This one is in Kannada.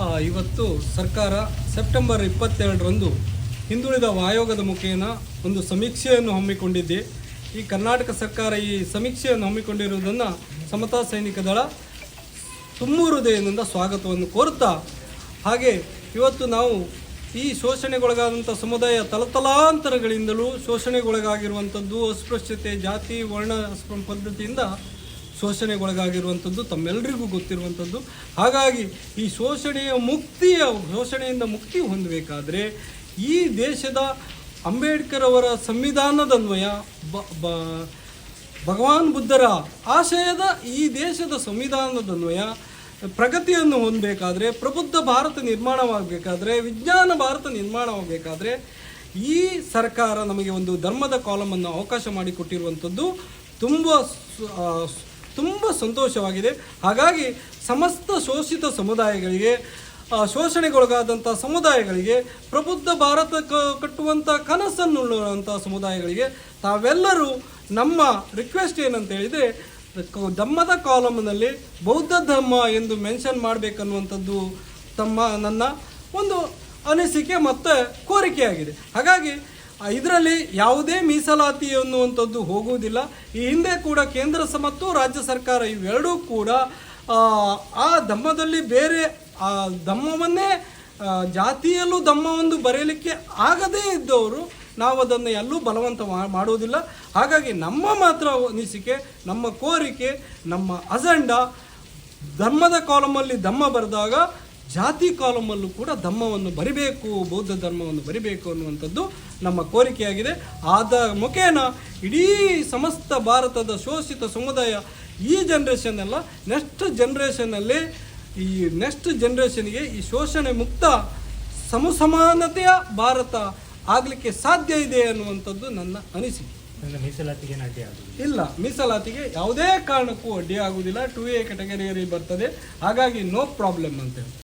ಆ, ಇವತ್ತು ಸರ್ಕಾರ ಸೆಪ್ಟೆಂಬರ್ ಇಪ್ಪತ್ತೆರಡರಂದು ಹಿಂದುಳಿದ ಆಯೋಗದ ಮುಖೇನ ಒಂದು ಸಮೀಕ್ಷೆಯನ್ನು ಹಮ್ಮಿಕೊಂಡಿದ್ದೆ ಈ ಕರ್ನಾಟಕ ಸರ್ಕಾರ ಈ ಸಮೀಕ್ಷೆಯನ್ನು ಹಮ್ಮಿಕೊಂಡಿರುವುದನ್ನು ಸಮತಾ ಸೈನಿಕ ದಳ ತುಂಬು ಹೃದಯದಿಂದ ಸ್ವಾಗತವನ್ನು ಕೋರುತ್ತಾ ಹಾಗೆ ಇವತ್ತು ನಾವು ಈ ಶೋಷಣೆಗೊಳಗಾದಂಥ ಸಮುದಾಯ ತಲತಲಾಂತರಗಳಿಂದಲೂ ಶೋಷಣೆಗೊಳಗಾಗಿರುವಂಥದ್ದು ಅಸ್ಪೃಶ್ಯತೆ ಜಾತಿ ವರ್ಣ ಪದ್ಧತಿಯಿಂದ ಶೋಷಣೆಗೊಳಗಾಗಿರುವಂಥದ್ದು ತಮ್ಮೆಲ್ಲರಿಗೂ ಗೊತ್ತಿರುವಂಥದ್ದು. ಹಾಗಾಗಿ ಈ ಶೋಷಣೆಯ ಮುಕ್ತಿಯ, ಶೋಷಣೆಯಿಂದ ಮುಕ್ತಿ ಹೊಂದಬೇಕಾದ್ರೆ ಈ ದೇಶದ ಅಂಬೇಡ್ಕರ್ ಅವರ ಸಂವಿಧಾನದನ್ವಯ ಬ ಭಗವಾನ್ ಬುದ್ಧರ ಆಶಯದ ಈ ದೇಶದ ಸಂವಿಧಾನದನ್ವಯ ಪ್ರಗತಿಯನ್ನು ಹೊಂದಬೇಕಾದ್ರೆ, ಪ್ರಬುದ್ಧ ಭಾರತ ನಿರ್ಮಾಣವಾಗಬೇಕಾದ್ರೆ, ವಿಜ್ಞಾನ ಭಾರತ ನಿರ್ಮಾಣವಾಗಬೇಕಾದ್ರೆ, ಈ ಸರ್ಕಾರ ನಮಗೆ ಒಂದು ಧರ್ಮದ ಕಾಲಮನ್ನು ಅವಕಾಶ ಮಾಡಿಕೊಟ್ಟಿರುವಂಥದ್ದು ತುಂಬ ತುಂಬ ಸಂತೋಷವಾಗಿದೆ. ಹಾಗಾಗಿ ಸಮಸ್ತ ಶೋಷಿತ ಸಮುದಾಯಗಳಿಗೆ ಶೋಷಣೆಗೊಳಗಾದಂಥ ಸಮುದಾಯಗಳಿಗೆ, ಪ್ರಬುದ್ಧ ಭಾರತ ಕಟ್ಟುವಂಥ ಕನಸನ್ನುಳ್ಳುವಂಥ ಸಮುದಾಯಗಳಿಗೆ ತಾವೆಲ್ಲರೂ ನಮ್ಮ ರಿಕ್ವೆಸ್ಟ್ ಏನಂತ ಹೇಳಿದರೆ ಧಮ್ಮದ ಕಾಲಮ್ನಲ್ಲಿ ಬೌದ್ಧ ಧರ್ಮ ಎಂದು ಮೆನ್ಷನ್ ಮಾಡಬೇಕನ್ನುವಂಥದ್ದು ತಮ್ಮ, ನನ್ನ ಒಂದು ಅನಿಸಿಕೆ ಮತ್ತು ಕೋರಿಕೆಯಾಗಿದೆ. ಹಾಗಾಗಿ ಇದರಲ್ಲಿ ಯಾವುದೇ ಮೀಸಲಾತಿ ಅನ್ನುವಂಥದ್ದು ಹೋಗುವುದಿಲ್ಲ. ಈ ಹಿಂದೆ ಕೂಡ ಕೇಂದ್ರ ಮತ್ತು ರಾಜ್ಯ ಸರ್ಕಾರ ಇವೆರಡೂ ಕೂಡ ಆ, ಧಮ್ಮದಲ್ಲಿ ಬೇರೆ ಆ ಧಮ್ಮವನ್ನೇ ಜಾತಿಯಲ್ಲೂ ಧಮ್ಮವೊಂದು ಬರೆಯಲಿಕ್ಕೆ ಆಗದೇ ಇದ್ದವರು ನಾವು ಅದನ್ನು ಎಲ್ಲೂ ಬಲವಂತ ಮಾಡುವುದಿಲ್ಲ. ಹಾಗಾಗಿ ನಮ್ಮ ಮಾತ್ರ ಅನಿಸಿಕೆ ನಮ್ಮ ಕೋರಿಕೆ ನಮ್ಮ ಅಜೆಂಡಾ ಧರ್ಮದ ಕಾಲಮಲ್ಲಿ ಧಮ್ಮ ಬರೆದಾಗ ಜಾತಿ ಕಾಲಮಲ್ಲೂ ಕೂಡ ಧಮ್ಮವನ್ನು ಬರಿಬೇಕು ಬೌದ್ಧ ಧರ್ಮವನ್ನು ಬರಿಬೇಕು ಅನ್ನುವಂಥದ್ದು ನಮ್ಮ ಕೋರಿಕೆಯಾಗಿದೆ. ಆದ ಮುಖೇನ ಇಡೀ ಸಮಸ್ತ ಭಾರತದ ಶೋಷಿತ ಸಮುದಾಯ ಈ ಜನ್ರೇಷನ್ನೆಲ್ಲ ನೆಕ್ಸ್ಟ್ ಜನ್ರೇಷನಲ್ಲಿ ಈ ನೆಕ್ಸ್ಟ್ ಜನ್ರೇಷನ್ಗೆ ಈ ಶೋಷಣೆ ಮುಕ್ತ ಸಮಸಮಾನತೆಯ ಭಾರತ ಆಗಲಿಕ್ಕೆ ಸಾಧ್ಯ ಇದೆ ಅನ್ನುವಂಥದ್ದು ನನ್ನ ಅನಿಸಿಕೆ. ನನ್ನ ಮೀಸಲಾತಿಗೆ ಅಡ್ಡಿ ಆಗುವುದು ಇಲ್ಲ ಮೀಸಲಾತಿಗೆ ಯಾವುದೇ ಕಾರಣಕ್ಕೂ ಅಡ್ಡಿ ಆಗುವುದಿಲ್ಲ ಟು ಎ ಕ್ಯಾಟಗರಿಯಲ್ಲಿ ಬರ್ತದೆ. ಹಾಗಾಗಿ ನೋ ಪ್ರಾಬ್ಲಮ್ ಅಂತೇಳಿ